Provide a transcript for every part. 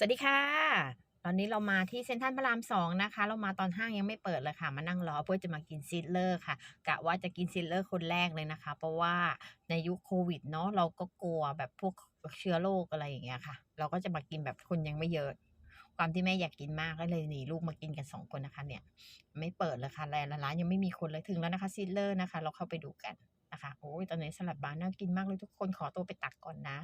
สวัสดีค่ะ ตอนนี้เรามาที่เซ็นทรัลพระรามสองนะคะ เรามาตอนห้างยังไม่เปิดเลยค่ะ มานั่งรอเพื่อจะมากินซิลเลอร์ค่ะ กะว่าจะกินซิลเลอร์คนแรกเลยนะคะ เพราะว่าในยุคโควิดเนาะเราก็กลัวแบบพวกเชื้อโรคอะไรอย่างเงี้ยค่ะ เราก็จะมากินแบบคนยังไม่เยอะ ความที่แม่อยากกินมากก็เลยหนีลูกมากินกันสองคนนะคะเนี่ย ไม่เปิดเลยค่ะแลนร้านยังไม่มีคนเลยถึงแล้วนะคะซิลเลอร์นะคะ เราเข้าไปดูกันนะคะ โอ้ยตอนนี้สลัดบาร์น่ากินมากเลยทุกคนขอตัวไปตักก่อนนะ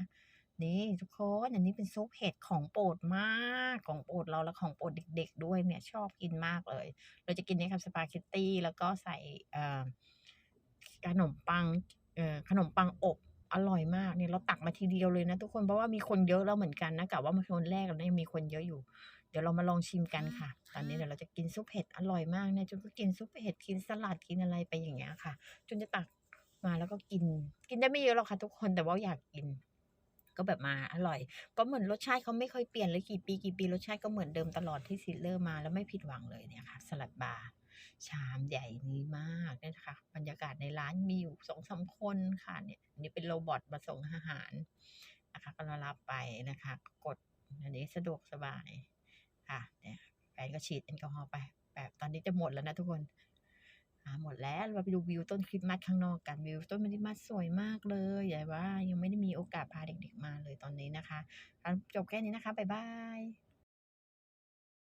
นี่ทุกคนอันนี้เป็นซุปเห็ดของโปรดมากของโปรดเราและของโปรดเด็ก ๆ ด้วยเนี่ยชอบกินมากเลย เราจะกินในครับสปาเกตตี้แล้วก็ใส่ขนมปังขนมปังอบอร่อยมากเนี่ยเราตักมาทีเดียวเลยนะทุกคนเพราะว่ามีคนเยอะแล้วเหมือนกันนะกะว่ามาคนแรกแล้วยังมีคนเยอะอยู่ เดี๋ยวเรามาลองชิมกันค่ะ ตอนนี้เดี๋ยวเราจะกินซุปเห็ดอร่อยมากเนี่ยจุนก็กินซุปเห็ดกินสลัดกินอะไรไปอย่างเงี้ยค่ะจุนจะตักมาแล้วก็กิน กินได้ไม่เยอะหรอกค่ะ ทุกคนแต่ว่าอยากกิน ก็แบบมาอร่อย ก็เหมือนรสชาติเขาไม่เคยเปลี่ยนเลยกี่ปีกี่ปีรสชาติก็เหมือนเดิมตลอดที่ซิลเลอร์มาแล้วไม่ผิดหวังเลยเนี่ยค่ะ สลัดบาร์ชามใหญ่นี้มากเนี่ยนะคะบรรยากาศในร้านมีอยู่สองสามคนค่ะเนี่ยอันนี้เป็นโรบอทมาส่งอาหารนะคะก็ร,รับไปนะคะ กดอันนี้สะดวกสบายค่ะเนี่ยแฟนก็ฉีดแอลกอฮอล์ไป แบบตอนนี้จะหมดแล้วนะทุกคน หมดแล้ว เราไปดูวิวต้นคริสต์มาสข้างนอกกันวิวต้นคริสต์มาสสวยมากเลยใหญ่ว่ายังไม่ได้มีโอกาสพาเด็กๆมาเลยตอนนี้นะคะครับจบแค่นี้นะคะบ๊ายบาย